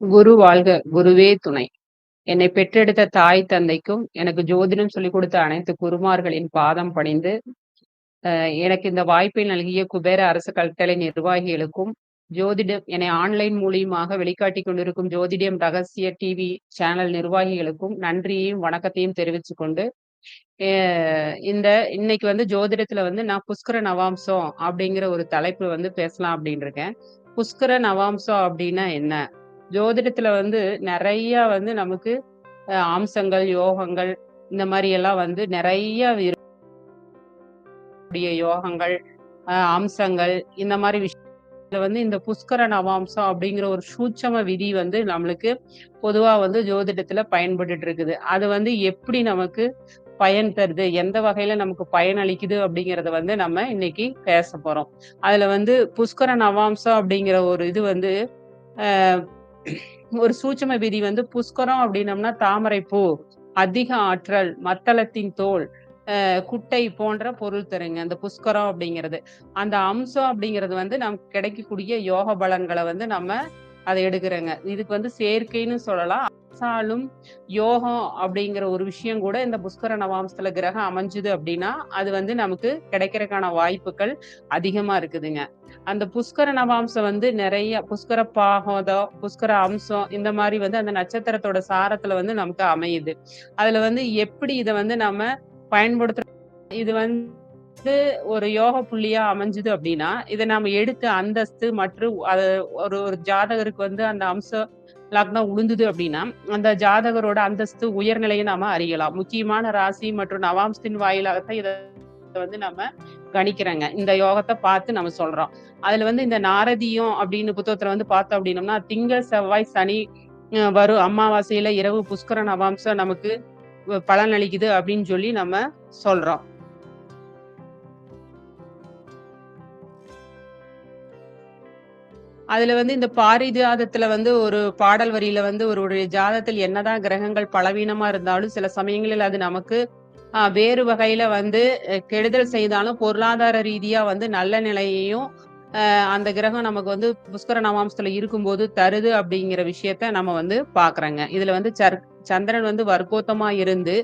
குரு வாழ்க குருவே துணை. என்னை பெற்றெடுத்த தாய் தந்தைக்கும் எனக்கு ஜோதிடம் சொல்லிக் கொடுத்த அனைத்து குருமார்களின் பாதம் பணிந்து எனக்கு இந்த வாய்ப்பை நல்கிய குபேர அரசு கட்டளை நிர்வாகிகளுக்கும் ஜோதிடம் என்னை ஆன்லைன் மூலியமாக வெளிக்காட்டி கொண்டிருக்கும் ஜோதிடம் ரகசிய டிவி சேனல் நிர்வாகிகளுக்கும் நன்றியையும் வணக்கத்தையும் தெரிவித்து கொண்டு இந்த இன்னைக்கு வந்து ஜோதிடத்துல வந்து நான் புஷ்கர நவாம்சம் அப்படிங்கிற ஒரு தலைப்பு வந்து பேசலாம் அப்படின்னு இருக்கேன் புஷ்கர நவாம்சம் அப்படின்னா என்ன? ஜோதிடத்துல வந்து நிறைய வந்து நமக்கு அம்சங்கள் யோகங்கள் இந்த மாதிரி எல்லாம் வந்து நிறைய யோகங்கள் அம்சங்கள் இந்த மாதிரி விஷயத்துல வந்து இந்த புஷ்கர நவாம்சம் அப்படிங்கிற ஒரு சூட்சம விதி வந்து நம்மளுக்கு பொதுவா வந்து ஜோதிடத்துல பயன்பட்டு இருக்குது. அது வந்து எப்படி நமக்கு பயன் தருது எந்த வகையில நமக்கு பயன் அளிக்குது அப்படிங்கறத வந்து நம்ம இன்னைக்கு பேச போறோம். அதுல வந்து புஷ்கர நவாம்சம் அப்படிங்கிற ஒரு இது வந்து ஒரு சூட்சம விதி வந்து புஷ்கரம் அப்படின்னம்னா தாமரை பூ அதிக ஆற்றல் மத்தளத்தின் தோல் குட்டை போன்ற பொருள் தருங்க. அந்த புஷ்கரம் அப்படிங்கிறது. அந்த அம்சம் அப்படிங்கிறது வந்து நமக்கு கிடைக்கக்கூடிய யோக பலன்களை வந்து நம்ம அதை எடுக்கிறேங்க. இதுக்கு வந்து செயற்கைன்னு சொல்லலாம். அரசாலும் யோகம் அப்படிங்கிற ஒரு விஷயம் கூட இந்த புஷ்கர நவாம்சத்துல கிரகம் அமைஞ்சுது அப்படின்னா அது வந்து நமக்கு கிடைக்கிறதுக்கான வாய்ப்புகள் அதிகமா இருக்குதுங்க. அந்த புஷ்கர நவாம்சம் வந்து நிறைய புஷ்கர பாகோதம் புஷ்கர அம்சம் இந்த மாதிரி வந்து அந்த நட்சத்திரத்தோட சாரத்துல வந்து நமக்கு அமையுது. அதுல வந்து எப்படி இதை வந்து நம்ம பயன்படுத்துற இது வந்து ஒரு யோக புள்ளியா அமைஞ்சுது அப்படின்னா இதை நாம எடுத்து அந்தஸ்து மற்றும் அது ஒரு ஒரு ஜாதகருக்கு வந்து அந்த அம்சம் லக்னம் உளுந்துது அப்படின்னா அந்த ஜாதகரோட அந்தஸ்து உயர்நிலையை நாம அறியலாம். முக்கியமான ராசி மற்றும் நவாம்சத்தின் வாயிலாகத்தான் இதை வந்து நம்ம கணிக்கிறோங்க. இந்த யோகத்தை பார்த்து நம்ம சொல்றோம். அதுல வந்து இந்த நாரதியம் அப்படின்னு புத்தகத்துல வந்து பார்த்தோம் அப்படின்னம்னா திங்கள் செவ்வாய் சனி வரும் அமாவாசையில இரவு புஷ்கர நவாம்சம் நமக்கு பலன் அளிக்குது அப்படின்னு சொல்லி நம்ம சொல்றோம். அதுல வந்து இந்த பாரிஜாதத்துல வந்து ஒரு பாடல் வரியில வந்து ஒரு ஜாதத்தில் என்னதான் கிரகங்கள் பலவீனமா இருந்தாலும் சில சமயங்களில் அது நமக்கு வேறு வகையில வந்து கெடுதல் செய்தாலும் பொருளாதார ரீதியா வந்து நல்ல நிலையையும் அந்த கிரகம் நமக்கு வந்து புஷ்கர நவாம்சத்துல இருக்கும்போது தருது அப்படிங்கிற விஷயத்த நம்ம வந்து பாக்குறோங்க. இதுல வந்து சர் சந்திரன் வந்து வர்க்கோத்தமா இருந்து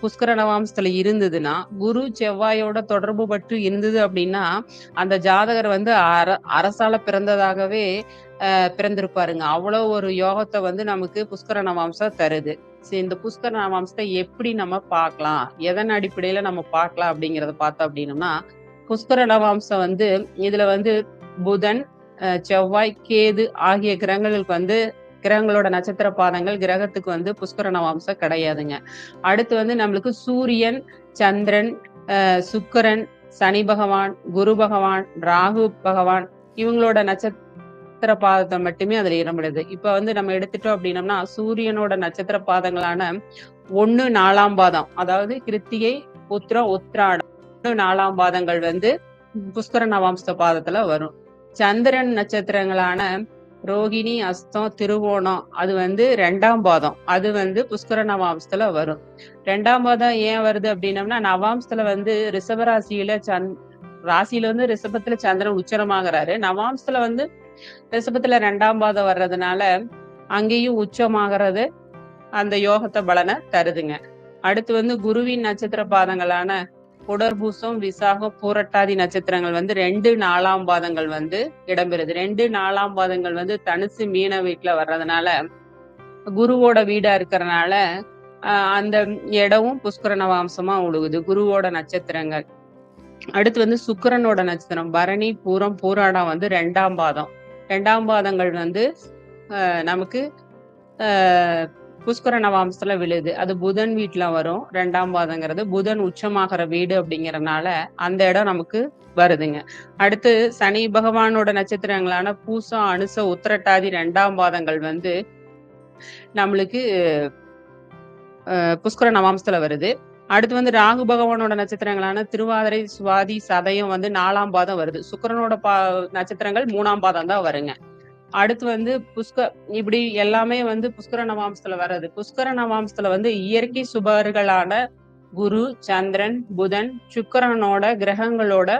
புஷ்கர நவாம்சத்துல இருந்ததுன்னா குரு செவ்வாயோட தொடர்பு பட்டு இருந்தது அப்படின்னா அந்த ஜாதகர் வந்து அர அரசால பிறந்ததாகவே பிறந்திருப்பாருங்க. அவ்வளவு ஒரு யோகத்தை வந்து நமக்கு புஷ்கர நவாம்சம் தருது. சரி இந்த புஷ்கர நவாம்சத்தை எப்படி நம்ம பார்க்கலாம்? எதன் அடிப்படையில நம்ம பார்க்கலாம் அப்படிங்கறத பார்த்தோம் அப்படின்னம்னா புஷ்கர நவாம்சம் வந்து இதுல வந்து புதன் செவ்வாய் கேது ஆகிய கிரகங்களுக்கு வந்து கிரகங்களோட நட்சத்திர பாதங்கள் கிரகத்துக்கு வந்து புஷ்கர நவாம்சம் கிடையாதுங்க. அடுத்து வந்து நம்மளுக்கு சூரியன் சந்திரன் சுக்கரன் சனி பகவான் குரு பகவான் ராகு பகவான் இவங்களோட நட்சத்திர பாதத்தை மட்டுமே அதுல இடம்பெடுது இப்ப வந்து நம்ம எடுத்துட்டோம் அப்படின்னம்னா சூரியனோட நட்சத்திர பாதங்களான ஒன்னு நாலாம் பாதம் அதாவது கிருத்திகை உத்திரம் உத்திராடம். நாலாம் பாதங்கள் வந்து புஷ்கர நவாம்ச பாதத்துல வரும். சந்திரன் நட்சத்திரங்களான ரோகிணி அஸ்தம் திருவோணம் அது வந்து ரெண்டாம் பாதம். அது வந்து புஷ்கர நவாம்சத்துல வரும். ரெண்டாம் பாதம் ஏன் வருது அப்படின்னம்னா நவாம்சத்துல வந்து ரிஷபராசியில சந் ராசியில வந்து ரிஷபத்துல சந்திரன் உச்சரமாகிறாரு நவாம்சத்துல வந்து ரிஷபத்துல ரெண்டாம் பாதம் வர்றதுனால அங்கேயும் உச்சமாகிறது அந்த யோகத்தை பலனை தருதுங்க. அடுத்து வந்து குருவின் நட்சத்திர பாதங்களான புடர்பூசம் விசாகம் பூரட்டாதி நட்சத்திரங்கள் வந்து ரெண்டு நாலாம் பாதங்கள் வந்து இடம்பெறுது. ரெண்டு நாலாம் பாதங்கள் வந்து தனுசு மீன வீட்டுல வர்றதுனால குருவோட வீடா இருக்கிறனால அந்த இடமும் புஷ்கர நவாம்சமா உழுகுது குருவோட நட்சத்திரங்கள். அடுத்து வந்து சுக்கரனோட நட்சத்திரம் பரணி பூரம் பூராடம் வந்து ரெண்டாம் பாதம். ரெண்டாம் பாதங்கள் வந்து நமக்கு புஷ்கர நவாம்சத்துல விழுது. அது புதன் வீட்டுல வரும். ரெண்டாம் பாதங்கிறது புதன் உச்சமாகிற வீடு அப்படிங்கறதுனால அந்த இடம் நமக்கு வருதுங்க. அடுத்து சனி பகவானோட நட்சத்திரங்களான பூசம் அனுச உத்திரட்டாதி ரெண்டாம் பாதங்கள் வந்து நம்மளுக்கு புஷ்கர நவாம்சத்துல வருது. அடுத்து வந்து ராகு பகவானோட நட்சத்திரங்களான திருவாதிரை சுவாதி சதயம் வந்து நாலாம் பாதம் வருது. சுக்கரனோட பா நட்சத்திரங்கள் மூணாம் பாதம் தான் வருங்க. அடுத்து வந்து புஷ்க இப்படி எல்லாமே வந்து புஷ்கர நவாம்சத்துல வர்றது. புஷ்கர நவாம்சத்துல வந்து இயற்கை சுபர்களான குரு சந்திரன் புதன் சுக்கரனோட கிரகங்களோட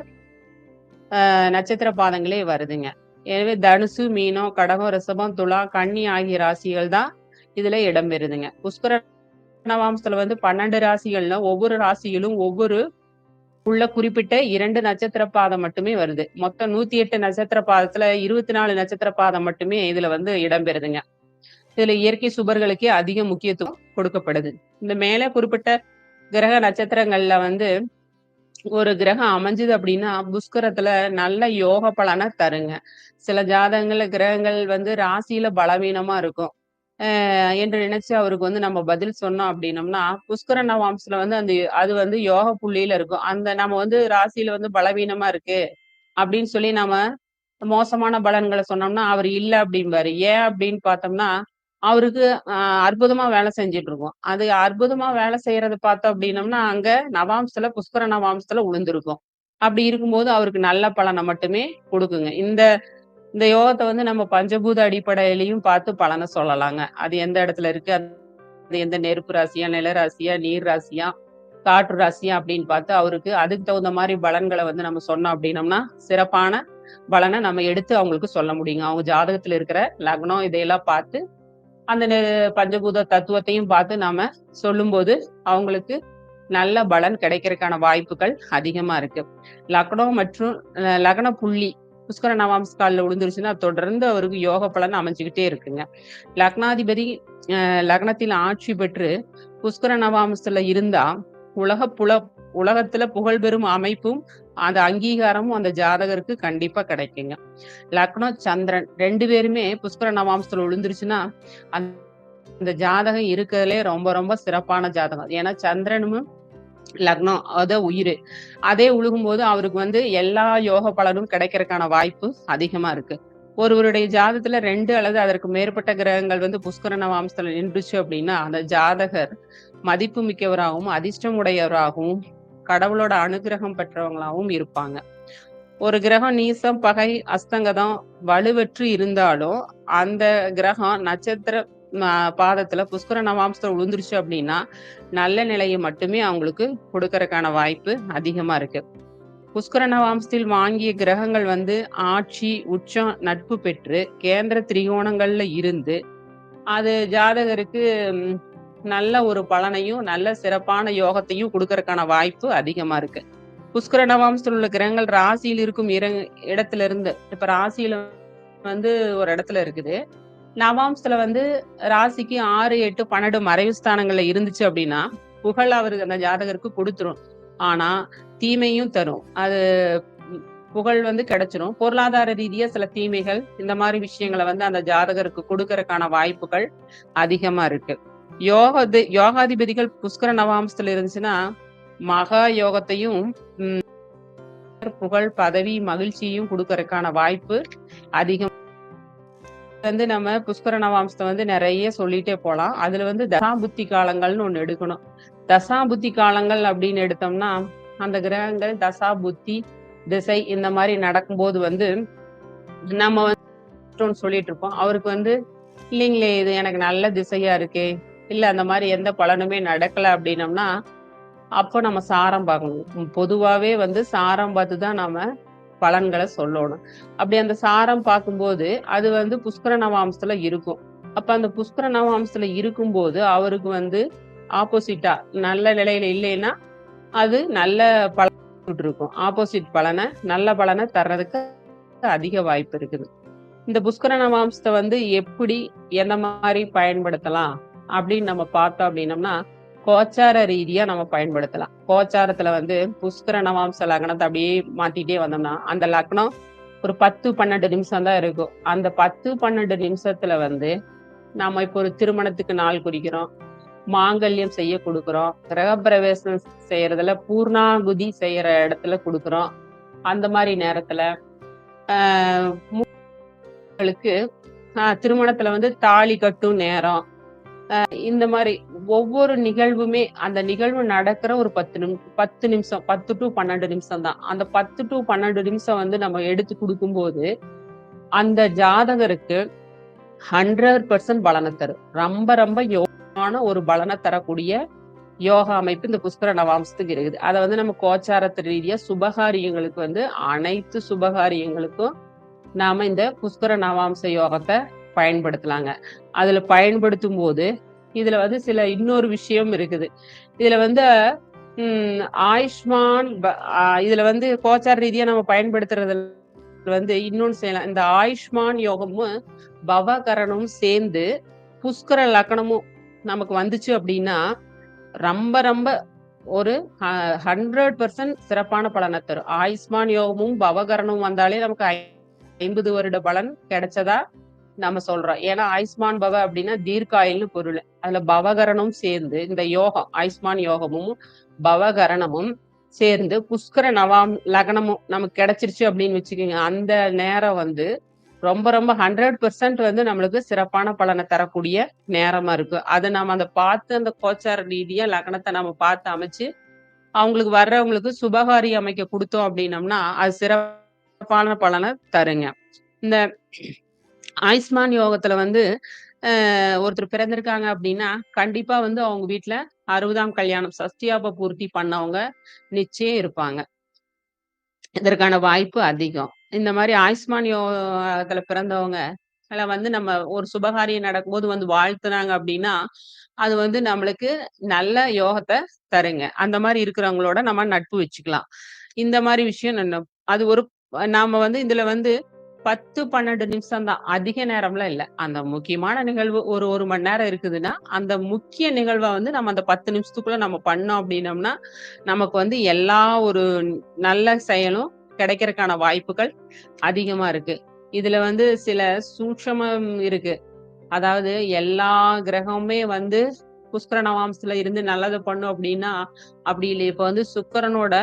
நட்சத்திர பாதங்களே வருதுங்க. எனவே தனுசு மீனம் கடகம் ரிசபம் துலா கன்னி ஆகிய ராசிகள் தான் இதுல இடம்பெறுதுங்க புஷ்கர நவாம்சத்துல வந்து பன்னெண்டு ராசிகள்ல ஒவ்வொரு ராசியிலும் ஒவ்வொரு உள்ள குறிப்பிட்ட இரண்டு நட்சத்திர பாதம் மட்டுமே வருது. மொத்தம் நூத்தி எட்டு நட்சத்திர பாதத்துல இருபத்தி நாலு நட்சத்திர பாதம் மட்டுமே இதுல வந்து இடம்பெறுதுங்க. இதுல இயற்கை சுபர்களுக்கே அதிக முக்கியத்துவம் கொடுக்கப்படுது. இந்த மேல குறிப்பிட்ட கிரக நட்சத்திரங்கள்ல வந்து ஒரு கிரகம் அமைஞ்சுது அப்படின்னா புஷ்கரத்துல நல்ல யோக பலனை தருங்க. சில ஜாதகங்கள்ல கிரகங்கள் வந்து ராசியில பலவீனமா இருக்கும். என்று நினைச்சு அவருக்கு வந்து நம்ம பதில் சொன்னோம் அப்படின்னம்னா புஷ்கர நவாம்சத்துல வந்து அந்த அது வந்து யோக புள்ளியில இருக்கும். அந்த நம்ம வந்து ராசியில வந்து பலவீனமா இருக்கு அப்படின்னு சொல்லி நாம மோசமான பலன்களை சொன்னோம்னா அவர் இல்ல அப்படிம்பாரு. ஏன் அப்படின்னு பார்த்தோம்னா அவருக்கு அற்புதமா வேலை செஞ்சுட்டு இருக்கோம். அது அற்புதமா வேலை செய்யறது பார்த்தோம் அப்படின்னம்னா அங்க நவாம்சத்துல புஷ்கர நவாம்சத்துல உளுந்திருக்கும். அப்படி இருக்கும்போது அவருக்கு நல்ல பலனை மட்டுமே கொடுக்குங்க. இந்த இந்த யோகத்தை வந்து நம்ம பஞ்சபூத அடிப்படையிலையும் பார்த்து பலனை சொல்லலாங்க. அது எந்த இடத்துல இருக்கு? அது எந்த நெருப்பு ராசியா நில ராசியா நீர் ராசியா காற்று ராசியா அப்படின்னு பார்த்து அவருக்கு அதுக்கு தகுந்த மாதிரி பலன்களை வந்து நம்ம சொன்னோம் அப்படின்னம்னா சிறப்பான பலனை நம்ம எடுத்து அவங்களுக்கு சொல்ல முடியுங்க. அவங்க ஜாதகத்துல இருக்கிற லக்னம் இதையெல்லாம் பார்த்து அந்த நெ- பஞ்சபூத தத்துவத்தையும் பார்த்து நாம சொல்லும்போது அவங்களுக்கு நல்ல பலன் கிடைக்கிறதுக்கான வாய்ப்புகள் அதிகமா இருக்கு. லக்னம் மற்றும் லக்ன புள்ளி புஷ்கர நவாம்ஸ்காலில் விழுந்துருச்சுன்னா தொடர்ந்து அவருக்கு யோக பலன் அமைஞ்சுக்கிட்டே இருக்குங்க. லக்னாதிபதி லக்னத்தில் ஆட்சி பெற்று புஷ்கர நவாம்சத்துல இருந்தா உலக புல உலகத்துல புகழ்பெறும் அமைப்பும் அந்த அங்கீகாரமும் அந்த ஜாதகருக்கு கண்டிப்பா கிடைக்குங்க. லக்னோ சந்திரன் ரெண்டு பேருமே புஷ்கர நவாம்சத்துல விழுந்துருச்சுன்னா அந்த ஜாதகம் இருக்கிறதுலே ரொம்ப ரொம்ப சிறப்பான ஜாதகம். ஏன்னா சந்திரனும் லக்னம் அத உயிர். அதே உழுகும்போது அவருக்கு வந்து எல்லா யோக பலனும் கிடைக்கிறதுக்கான வாய்ப்பு அதிகமா இருக்கு. ஒருவருடைய ஜாதகத்துல ரெண்டு அல்லது அதற்கு மேற்பட்ட கிரகங்கள் வந்து புஷ்கர நவாம்சத்துல நின்றுச்சு அப்படின்னா அந்த ஜாதகர் மதிப்பு மிக்கவராகவும் அதிர்ஷ்டம் உடையவராகவும் கடவுளோட அனுகிரகம் பெற்றவங்களாகவும் இருப்பாங்க. ஒரு கிரகம் நீசம் பகை அஸ்தங்கதம் வலுவற்று இருந்தாலும் அந்த கிரகம் நட்சத்திர பாதத்துல புஷ்கர நவாம்சத்தில் விழுந்துருச்சு அப்படின்னா நல்ல நிலையை மட்டுமே அவங்களுக்கு கொடுக்கறதுக்கான வாய்ப்பு அதிகமா இருக்கு. புஷ்கர நவாம்சத்தில் வாங்கிய கிரகங்கள் வந்து ஆட்சி உச்சம் நட்பு பெற்று கேந்திர திரிகோணங்கள்ல இருந்து அது ஜாதகருக்கு நல்ல ஒரு பலனையும் நல்ல சிறப்பான யோகத்தையும் கொடுக்கறதுக்கான வாய்ப்பு அதிகமா இருக்கு. புஷ்கர நவாம்சத்தில் உள்ள கிரகங்கள் ராசியில் இருக்கும் இர இடத்துல இருந்து இப்ப ராசியில வந்து ஒரு இடத்துல இருக்குது. நவாம்ஸ்ல வந்து ராசிக்கு ஆறு எட்டு பன்னெண்டு மறைவு ஸ்தானங்கள்ல இருந்துச்சு அப்படின்னா புகழ் அவருக்கு அந்த ஜாதகருக்கு கொடுத்துரும். ஆனா தீமையும் தரும். அது புகழ் வந்து கிடைச்சிரும். பொருளாதார ரீதியா சில தீமைகள் இந்த மாதிரி விஷயங்களை வந்து அந்த ஜாதகருக்கு கொடுக்கறதுக்கான வாய்ப்புகள் அதிகமா இருக்கு. யோக யோகாதிபதிகள் புஷ்கர நவாம்சத்துல இருந்துச்சுன்னா மகா யோகத்தையும் புகழ் பதவி மகிழ்ச்சியும் கொடுக்கறதுக்கான வாய்ப்பு அதிகம் வந்து நம்ம புஷ்கர நவாம்சத்தை வந்து நிறைய சொல்லிட்டே போலாம். அதுல வந்து தசாபுத்தி காலங்கள்னு ஒண்ணு எடுக்கணும். தசாபுத்தி காலங்கள் அப்படின்னு எடுத்தோம்னா அந்த கிரகங்கள் தசா புத்தி திசை இந்த மாதிரி நடக்கும்போது வந்து நம்ம வந்து சொல்லிட்டு இருப்போம். அவருக்கு வந்து இல்லைங்களே இது எனக்கு நல்ல திசையா இருக்கே. இல்ல அந்த மாதிரி எந்த பலனுமே நடக்கல அப்படின்னம்னா அப்போ நம்ம சாரம் பார்க்கணும். பொதுவாகவே வந்து சாரம் பார்த்து தான் நாம பலன்களை சொல்லணும். அப்படி அந்த சாரம் பார்க்கும்போது அது வந்து புஷ்கர நவாம்சத்துல இருக்கும். அப்ப அந்த புஷ்கர நவாம்சத்துல இருக்கும்போது அவருக்கு வந்து ஆப்போசிட்டா நல்ல நிலையில இல்லைன்னா அது நல்ல பலன் இருக்கும். ஆப்போசிட் பலனை நல்ல பலனை தர்றதுக்கு அதிக வாய்ப்பு இருக்குது. இந்த புஷ்கர நவாம்சத்தை வந்து எப்படி எந்த மாதிரி பயன்படுத்தலாம் அப்படின்னு நம்ம பார்த்தோம் அப்படின்னம்னா கோச்சார ரீதியா நம்ம பயன்படுத்தலாம். கோச்சாரத்துல வந்து புஷ்கர நவாம்ச லக்னத்தை அப்படியே மாத்திட்டே வந்தோம்னா அந்த லக்னம் ஒரு பத்து பன்னெண்டு நிமிஷம் தான் இருக்கும். அந்த பத்து பன்னெண்டு நிமிஷத்துல வந்து நாம இப்போ ஒரு திருமணத்துக்கு நாள் குறிக்கிறோம். மாங்கல்யம் செய்ய கொடுக்குறோம். கிரகப்பிரவேசம் செய்யறதுல பூர்ணாகுதி செய்யற இடத்துல கொடுக்குறோம். அந்த மாதிரி நேரத்துல ஆஹ் திருமணத்துல வந்து தாலி கட்டும் நேரம். இந்த மாதிரி ஒவ்வொரு நிகழ்வுமே அந்த நிகழ்வு நடக்கிற ஒரு பத்து நிமிஷம் பத்து நிமிஷம் பத்து டு பன்னெண்டு நிமிஷம் தான். அந்த பத்து டு பன்னெண்டு நிமிஷம் வந்து நம்ம எடுத்து கொடுக்கும்போது அந்த ஜாதகருக்கு ஹண்ட்ரட் பர்சன்ட் பலனை தரும். ரொம்ப ரொம்ப யோகமான ஒரு பலனை தரக்கூடிய யோகா அமைப்பு இந்த புஷ்கர நவாம்சத்துக்கு இருக்குது. அதை வந்து நம்ம கோச்சாரத்து ரீதியா சுபகாரியங்களுக்கு வந்து அனைத்து சுபகாரியங்களுக்கும் நாம இந்த புஷ்கர நவாம்ச யோகத்தை பயன்படுத்தலாங்க. அதுல பயன்படுத்தும் போது இதுல வந்து சில இன்னொரு விஷயம் இருக்குது. இதுல வந்து உம் ஆயுஷ்மான் இதில் இதுல வந்து கோச்சார் ரீதியா நம்ம பயன்படுத்துறது வந்து இன்னொன்னு செய்யலாம். இந்த ஆயுஷ்மான் யோகமும் பவகரணமும் சேர்ந்து புஷ்கர லக்கணமும் நமக்கு வந்துச்சு அப்படின்னா ரொம்ப ரொம்ப ஒரு ஹண்ட்ரட் பர்சன்ட் சிறப்பான பலனை தரும். ஆயுஷ்மான் யோகமும் பவகரணமும் வந்தாலே நமக்கு ஐ- ஐம்பது வருட பலன் கிடைச்சதா? நம்ம சொல்றோம். ஏன்னா ஆயுஷ்மான் பவ அப்படின்னா தீர்க்காயுள்னு பொருள். அதுல பவகரணமும் சேர்ந்து இந்த யோகம் ஆயுஷ்மான் யோகமும் பவகரணமும் சேர்ந்து புஷ்கர நவாம் லக்னமும் நமக்கு கிடைச்சிருச்சு அப்படின்னு வச்சுக்கோங்க. அந்த நேரம் வந்து ரொம்ப ரொம்ப ஹண்ட்ரட் பெர்சன்ட் வந்து நம்மளுக்கு சிறப்பான பலனை தரக்கூடிய நேரமா இருக்கு. அதை நம்ம அந்த பார்த்து அந்த கோச்சார ரீதியா லக்னத்தை நம்ம பார்த்து அமைச்சு அவங்களுக்கு வர்றவங்களுக்கு சுபகாரி அமைக்க கொடுத்தோம் அப்படின்னம்னா அது சிறப்பான பலனை தருங்க. இந்த ஆயுஷ்மான் யோகத்துல வந்து ஒருத்தர் பிறந்திருக்காங்க அப்படின்னா கண்டிப்பா வந்து அவங்க வீட்டுல அறுபதாம் கல்யாணம் சஷ்டியாப பூர்த்தி பண்ணவங்க நிச்சயம் இருப்பாங்க. இதற்கான வாய்ப்பு அதிகம். இந்த மாதிரி ஆயுஷ்மான் யோகத்துல பிறந்தவங்க வந்து நம்ம ஒரு சுபகாரியம் நடக்கும்போது வந்து வாழ்த்துனாங்க அப்படின்னா அது வந்து நம்மளுக்கு நல்ல யோகத்தை தருங்க. அந்த மாதிரி இருக்கிறவங்களோட நம்ம நட்பு வச்சுக்கலாம். இந்த மாதிரி விஷயம் அது ஒரு நாம வந்து இதுல வந்து பத்து பன்னெண்டு நிமிஷம் தான் அதிக நேரம்லாம் இல்லை. அந்த முக்கியமான நிகழ்வு ஒரு ஒரு மணி நேரம் இருக்குதுன்னா அந்த முக்கிய நிகழ்வை வந்து நம்ம அந்த பத்து நிமிஷத்துக்குள்ள நம்ம பண்ணோம் அப்படின்னம்னா நமக்கு வந்து எல்லா ஒரு நல்ல செயலும் கிடைக்கிறதுக்கான வாய்ப்புகள் அதிகமா இருக்கு. இதுல வந்து சில சூட்சமம் இருக்கு. அதாவது எல்லா கிரகமுமே வந்து புஷ்கர நவாம்சத்துல இருந்து நல்லது பண்ணும் அப்படின்னா அப்படி இல்லை. இப்ப வந்து சுக்கரனோட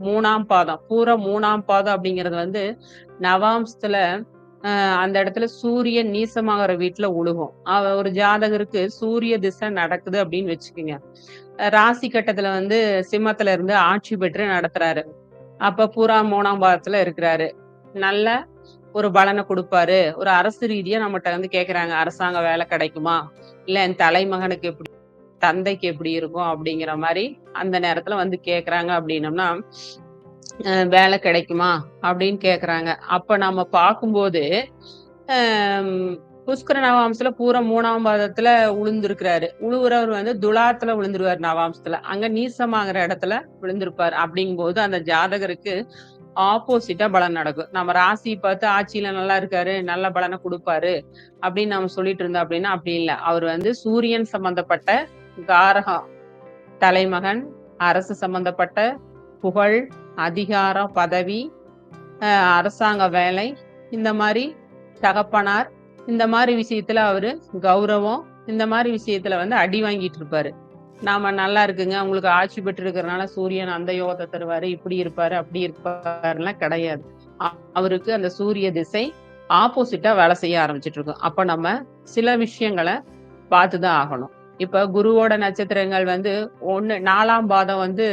மூணாம் பாதம் பூரா மூணாம் பாதம் அப்படிங்கிறது வந்து நவாம்சத்துல ஆஹ் அந்த இடத்துல சூரியன் நீசமாகிற வீட்டுல உழுகும். அவ ஒரு ஜாதகருக்கு சூரிய திசை நடக்குது அப்படின்னு வச்சுக்கோங்க. ராசி கட்டத்துல வந்து சிம்மத்துல இருந்து ஆட்சி பெற்று நடத்துறாரு. அப்ப பூரா மூணாம் பாதத்துல இருக்கிறாரு. நல்ல ஒரு பலனை கொடுப்பாரு. ஒரு அரசு ரீதியா நம்மகிட்ட வந்து கேக்குறாங்க அரசாங்க வேலை கிடைக்குமா? இல்ல என் தலைமகனுக்கு எப்படி தந்தைக்கு எப்படி இருக்கும் அப்படிங்கிற மாதிரி அந்த நேரத்துல வந்து கேக்குறாங்க அப்படின்னம்னா அஹ் வேலை கிடைக்குமா அப்படின்னு கேக்குறாங்க. அப்ப நம்ம பார்க்கும்போது புஷ்கர நவாம்சத்துல பூரா மூணாம் பாதத்துல உளுந்திருக்கிறாரு. உழுவுறவர் வந்து துலாத்துல விழுந்துருவாரு நவாம்சத்துல. அங்க நீசமாகிற இடத்துல விழுந்திருப்பாரு. அப்படிங்கும்போது அந்த ஜாதகருக்கு ஆப்போசிட்டா பலன் நடக்கும். நம்ம ராசி பார்த்து ஆட்சியில நல்லா இருக்காரு நல்ல பலனை கொடுப்பாரு அப்படின்னு நம்ம சொல்லிட்டு இருந்தோம் அப்படின்னா அப்படி இல்லை. அவர் வந்து சூரியன் சம்பந்தப்பட்ட காரகம் தலைமகன் அரசு சம்பந்தப்பட்ட புகழ் அதிகாரம் பதவி அரசாங்க வேலை இந்த மாதிரி தகப்பனார் இந்த மாதிரி விஷயத்துல அவரு கௌரவம் இந்த மாதிரி விஷயத்துல வந்து அடி வாங்கிட்டு இருப்பாரு. நாம நல்லா இருக்குங்க உங்களுக்கு ஆட்சி பெற்று இருக்கிறனால சூரியன் அந்த யோகத்தை தருவாரு இப்படி இருப்பாரு அப்படி இருப்பாருலாம் கிடையாது. அவருக்கு அந்த சூரிய திசை ஆப்போசிட்டா வேலை செய்ய ஆரம்பிச்சிட்டு இருக்கும். அப்ப நம்ம சில விஷயங்களை பார்த்துதான் ஆகணும். இப்ப குருவோட நட்சத்திரங்கள் வந்து ஒன்னு நாலாம் பாதம் வந்து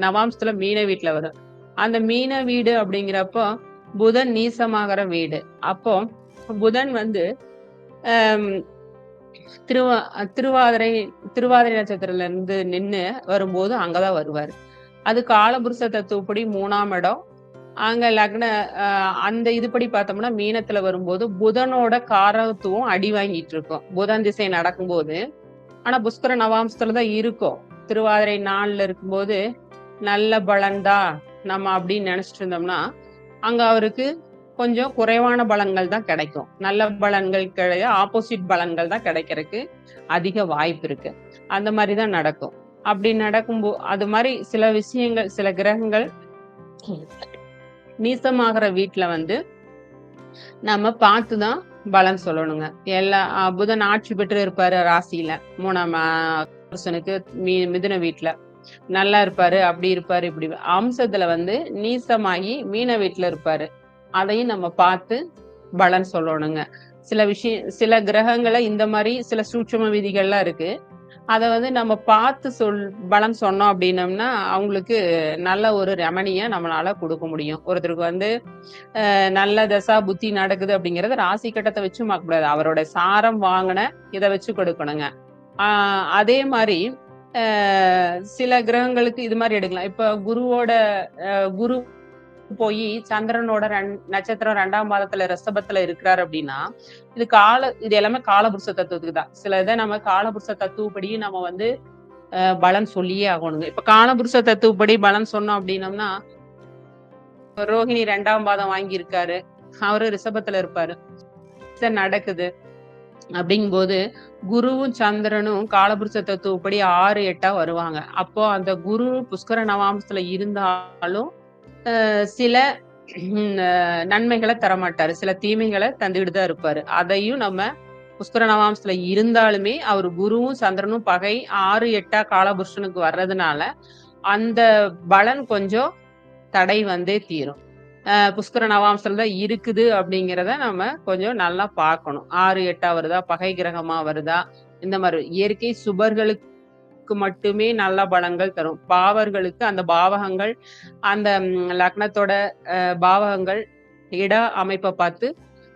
நவாம்சத்துல மீன வீட்டுல வரும். அந்த மீன வீடு அப்படிங்கிறப்போ புதன் நீசமாகிற வீடு. அப்போ புதன் வந்து திருவா திருவாதிரை திருவாதிரை நட்சத்திரத்துல இருந்து நின்று வரும்போது அங்கதான் வருவார். அது காலபுருஷ தத்துவப்படி மூணாம் இடம். அங்க லக்ன அந்த இதுபடி பார்த்தோம்னா மீனத்துல வரும்போது புதனோட காரத்துவம் அடி வாங்கிட்டு இருக்கும். புதன் திசை நடக்கும்போது ஆனா புஷ்கர நவாம்சத்துல தான் இருக்கும். திருவாதிரை நாள்ல இருக்கும்போது நல்ல பலன்தா நம்ம அப்படின்னு நினைச்சிட்டு இருந்தோம்னா அங்க அவருக்கு கொஞ்சம் குறைவான பலன்கள் தான் கிடைக்கும். நல்ல பலன்கள் கிடையாது ஆப்போசிட் பலன்கள் தான் கிடைக்கிறதுக்கு அதிக வாய்ப்பு இருக்கு. அந்த மாதிரி தான் நடக்கும். அப்படி நடக்கும்போ அது மாதிரி சில விஷயங்கள் சில கிரகங்கள் நீசமாகிற வீட்டுல வந்து நம்ம பார்த்து தான் பலன் சொல்லணுங்க. எல்லா புதன் ஆட்சி பெற்று இருப்பாரு ராசியில. மூணாம் புருஷனுக்கு மீ மிதுன வீட்டுல நல்லா இருப்பாரு அப்படி இருப்பாரு இப்படி. அம்சத்துல வந்து நீசமாகி மீன வீட்டுல இருப்பாரு. அதையும் நம்ம பார்த்து பலன் சொல்லணுங்க. சில விஷயம் சில கிரகங்களை இந்த மாதிரி சில சூட்சும விதிகள்லாம் இருக்கு. அதை வந்து நம்ம பார்த்து சொல் பலம் சொன்னோம் அப்படின்னம்னா அவங்களுக்கு நல்ல ஒரு ரமணியை நம்மளால கொடுக்க முடியும். ஒருத்தருக்கு வந்து நல்ல தசா புத்தி நடக்குது அப்படிங்கறத ராசி கட்டத்தை வச்சு பார்க்கக்கூடாது அவரோட சாரம் வாங்கின இதை வச்சு கொடுக்கணுங்க. அதே மாதிரி சில கிரகங்களுக்கு இது மாதிரி எடுக்கலாம். இப்ப குருவோட அஹ், குரு போய் சந்திரனோட ரெண் நட்சத்திரம் ரெண்டாம் பாதத்துல ரிஷபத்துல இருக்கிறாரு அப்படின்னா இது கால இது எல்லாமே காலபுருஷ தத்துவத்துக்கு தான். சில இதை நம்ம காலபுருஷ தத்துவப்படி நம்ம வந்து பலன் சொல்லியே ஆகணுங்க. இப்ப காலபுருஷ தத்துவப்படி பலன் சொன்னோம் அப்படின்னம்னா ரோஹிணி ரெண்டாம் பாதம் வாங்கி இருக்காரு அவரு ரிஷபத்துல இருப்பாரு. நடக்குது. அப்படிங்கும்போது குருவும் சந்திரனும் காலபுருஷ தத்துவப்படி ஆறு எட்டா வருவாங்க. அப்போ அந்த குரு புஷ்கர நவாம்சத்துல இருந்தாலும் சில நன்மைகளை தரமாட்டாரு. சில தீமைகளை தந்துகிட்டு தான் இருப்பாரு. அதையும் நம்ம புஷ்கர நவாம்சத்துல இருந்தாலுமே அவர் குருவும் சந்திரனும் பகை ஆறு எட்டா காலபுருஷனுக்கு வர்றதுனால அந்த பலன் கொஞ்சம் தடை வந்தே தீரும். புஷ்கர நவாம்சத்துல தான் இருக்குது அப்படிங்கிறத நம்ம கொஞ்சம் நல்லா பார்க்கணும். ஆறு எட்டா வருதா? பகை கிரகமா வருதா? இந்த மாதிரி இயற்கை சுபர்களுக்கு மட்டுமே நல்ல பலங்கள் தரும். பாவர்களுக்கு அந்த பாவகங்கள் அந்த லக்னத்தோட பாவகங்கள் இட அமைப்பை பார்த்து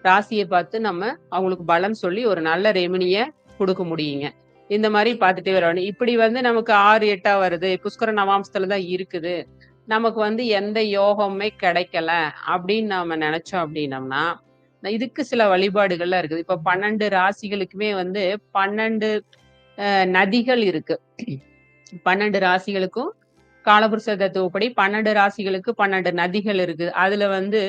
ராசியை பார்த்து நம்ம அவங்களுக்கு பலம் சொல்லி ஒரு நல்ல ரெமினிய கொடுக்க முடியுங்க. இந்த மாதிரி பார்த்துட்டே வரணும். இப்படி வந்து நமக்கு ஆறு எட்டா வருது. புஷ்கர நவாம்சத்துல தான் இருக்குது. நமக்கு வந்து எந்த யோகமுமே கிடைக்கல அப்படின்னு நாம நினைச்சோம் அப்படின்னம்னா இதுக்கு சில வழிபாடுகள்லாம் இருக்குது. இப்ப பன்னெண்டு ராசிகளுக்குமே வந்து பன்னெண்டு நதிகள் இருக்கு. பன்னெண்டு ராசிகளுக்கும் காலபுருஷ தத்துவப்படி பன்னெண்டு ராசிகளுக்கு பன்னெண்டு நதிகள் இருக்கு அதுல வந்து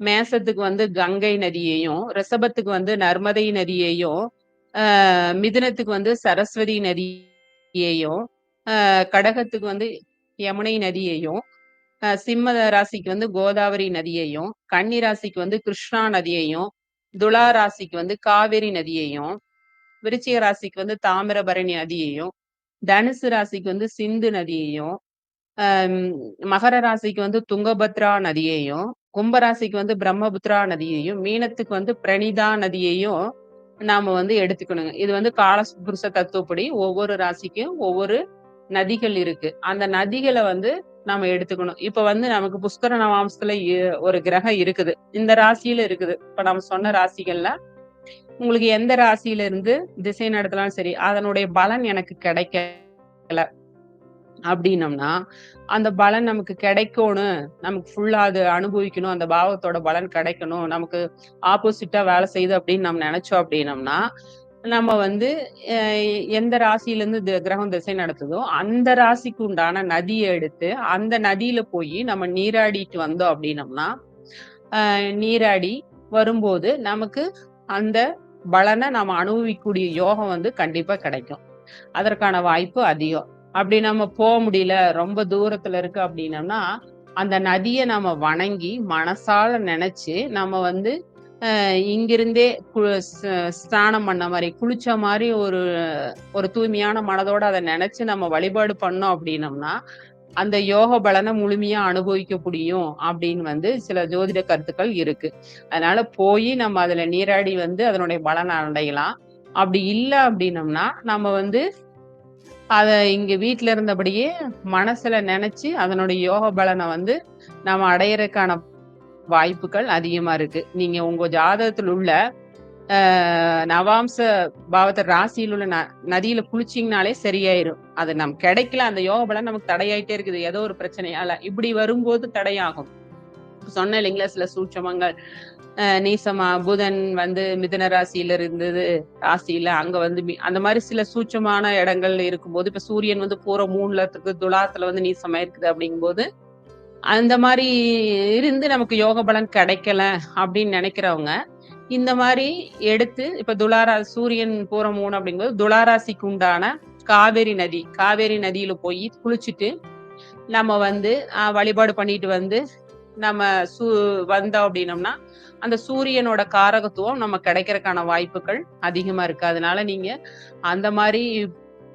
மேசத்துக்கு வந்து கங்கை நதியையும் ரிஷபத்துக்கு வந்து நர்மதை நதியையும் மிதுனத்துக்கு வந்து சரஸ்வதி நதியையும் கடகத்துக்கு வந்து யமுனை நதியையும் சிம்ம ராசிக்கு வந்து கோதாவரி நதியையும் கன்னி ராசிக்கு வந்து கிருஷ்ணா நதியையும் துலா ராசிக்கு வந்து காவேரி நதியையும் விருச்சிக ராசிக்கு வந்து தாமிரபரணி நதியையும் தனுசு ராசிக்கு வந்து சிந்து நதியையும் மகர ராசிக்கு வந்து துங்கபத்ரா நதியையும் கும்பராசிக்கு வந்து பிரம்மபுத்ரா நதியையும் மீனத்துக்கு வந்து பிரணிதா நதியையும் நாம வந்து எடுத்துக்கணுங்க. இது வந்து காலபுருஷ தத்துவப்படி ஒவ்வொரு ராசிக்கும் ஒவ்வொரு நதிகள் இருக்கு. அந்த நதிகளை வந்து நாம எடுத்துக்கணும். இப்ப வந்து நமக்கு புஷ்கர நவாம்சத்துல இ- ஒரு கிரகம் இருக்குது. இந்த ராசியில இருக்குது. இப்ப நம்ம சொன்ன ராசிகள்ல உங்களுக்கு எந்த ராசியில இருந்து திசை நடத்தலாம் சரி அதனுடைய பலன் எனக்கு கிடைக்கல. அப்படின்னம்னா அந்த பலன் நமக்கு கிடைக்கணும். நமக்கு ஃபுல்லா அது அனுபவிக்கணும். அந்த பாவத்தோட பலன் கிடைக்கணும். நமக்கு ஆப்போசிட்டா வேலை செய்யுது அப்படின்னு நம்ம நினைச்சோம் அப்படின்னம்னா நம்ம வந்து எந்த ராசியில இருந்து கிரகம் திசை நடத்துதோ அந்த ராசிக்கு உண்டான நதியை எடுத்து அந்த நதியில போய் நம்ம நீராடிட்டு வந்தோம் அப்படின்னம்னா நீராடி வரும்போது நமக்கு அந்த பலனை நாம் அனுபவிக்கக்கூடிய யோகம் வந்து கண்டிப்பா கிடைக்கும். அதற்கான வாய்ப்பு அதிகம். அப்படி நம்ம போக முடியல ரொம்ப தூரத்துல இருக்கு அப்படின்னம்னா அந்த நதியை நம்ம வணங்கி மனசால நினைச்சு நம்ம வந்து இங்கிருந்தே கு- ஸ்நானம் பண்ண மாதிரி குளிச்ச மாதிரி ஒரு ஒரு தூய்மையான மனதோட அதை நினைச்சு நம்ம வழிபாடு பண்ணோம் அப்படின்னம்னா அந்த யோக பலனை முழுமையா அனுபவிக்க முடியும் அப்படின்னு வந்து சில ஜோதிட கருத்துக்கள் இருக்கு. அதனால போய் நம்ம அதுல நீராடி வந்து அதனுடைய பலனை அடையலாம். அப்படி இல்லை அப்படின்னம்னா நம்ம வந்து அதை இங்க வீட்டுல இருந்தபடியே மனசுல நினைச்சு அதனுடைய யோக பலனை வந்து நம்ம அடையறதுக்கான வாய்ப்புகள் அதிகமா இருக்கு. நீங்க உங்க ஜாதகத்தில் உள்ள நவாம்ச பாவத்தை ராசியில் உள்ள ந- நதியில குளிச்சிங்கனாலே சரியாயிரும். அது நம்ம கிடைக்கல அந்த யோக பலன் நமக்கு தடையாயிட்டே இருக்குது ஏதோ ஒரு பிரச்சனையால. இப்படி வரும்போது தடையாகும். சொன்ன இல்லைங்களா சில சூட்சமங்கள். நீசமா புதன் வந்து மிதுன ராசியில இருந்தது ராசியில அங்க வந்து மி- அந்த மாதிரி சில சூட்சமான இடங்கள் இருக்கும்போது இப்ப சூரியன் வந்து பூர மூணுல இருக்கு துலாத்துல வந்து நீசமா இருக்குது அப்படிங்கும்போது அந்த மாதிரி இருந்து நமக்கு யோக பலன் கிடைக்கல அப்படின்னு நினைக்கிறவங்க இந்த மாதிரி எடுத்து இப்ப துளாரா சூரியன் போற மூணு அப்படிங்கும்போது துளாராசிக்கு உண்டான காவேரி நதி காவேரி நதியில போய் குளிச்சுட்டு நம்ம வந்து வழிபாடு பண்ணிட்டு வந்து நம்ம சூ வந்தோம் அப்படின்னம்னா அந்த சூரியனோட காரகத்துவம் நம்ம கிடைக்கிறதுக்கான வாய்ப்புகள் அதிகமா இருக்கு. அதனால நீங்க அந்த மாதிரி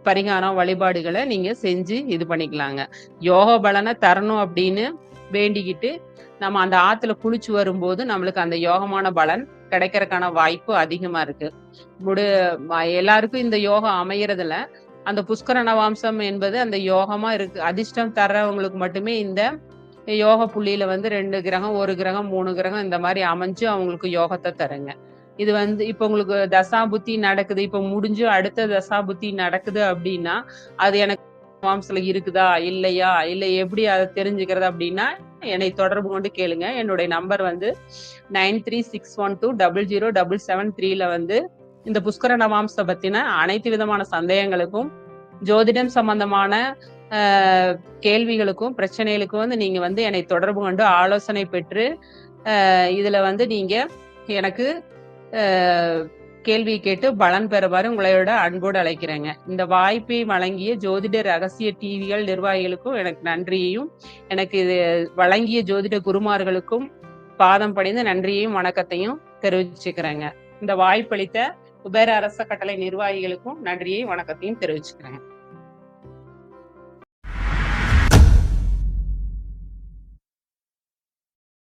பரிகாரம் வழிபாடுகளை நீங்க செஞ்சு இது பண்ணிக்கலாங்க. யோக பலனை தரணும் அப்படின்னு வேண்டிக்கிட்டு நம்ம அந்த ஆத்துல குளிச்சு வரும்போது நம்மளுக்கு அந்த யோகமான பலன் கிடைக்கிறதுக்கான வாய்ப்பு அதிகமா இருக்கு. முடு எல்லாருக்கும் இந்த யோகம் அமையறதுல அந்த புஷ்கர நவாம்சம் என்பது அந்த யோகமா இருக்கு அதிர்ஷ்டம் தர்றவங்களுக்கு மட்டுமே இந்த யோக புள்ளியில வந்து ரெண்டு கிரகம் ஒரு கிரகம் மூணு கிரகம் இந்த மாதிரி அமைஞ்சு அவங்களுக்கு யோகத்தை தருங்க. இது வந்து இப்ப உங்களுக்கு தசா புத்தி நடக்குது இப்ப முடிஞ்சு அடுத்த தசா புத்தி நடக்குது அப்படின்னா அது எனக்கு நவாம்ஸ்ல இருக்குதா? இல்லையா? இல்ல எப்படி அதை தெரிஞ்சுக்கிறது அப்படின்னா என்னை தொடர்பு கொண்டு கேளுங்க. என்னுடைய நம்பர் வந்து nine three six one two double zero double seven த்ரீல வந்து இந்த புஷ்கர நவாம்ச பத்தின அனைத்து விதமான சந்தேகங்களுக்கும் ஜோதிடம் சம்பந்தமான கேள்விகளுக்கும் பிரச்சனைகளுக்கும் வந்து நீங்க வந்து என்னை தொடர்பு கொண்டு ஆலோசனை பெற்று இதுல வந்து நீங்க எனக்கு கேள்வி கேட்டு பலன் பெறுமாறு உங்களோட அன்போடு அழைக்கிறேங்க. இந்த வாய்ப்பை வழங்கிய ஜோதிட ரகசிய டிவிகள் நிர்வாகிகளுக்கும் எனக்கு நன்றியையும் எனக்கு இது வழங்கிய ஜோதிட குருமார்களுக்கும் பாதம் பணிந்து நன்றியையும் வணக்கத்தையும் தெரிவிச்சுக்கிறேங்க. இந்த வாய்ப்பளித்த குபேர அரச கட்டளை நிர்வாகிகளுக்கும் நன்றியையும் வணக்கத்தையும் தெரிவிச்சுக்கிறேன்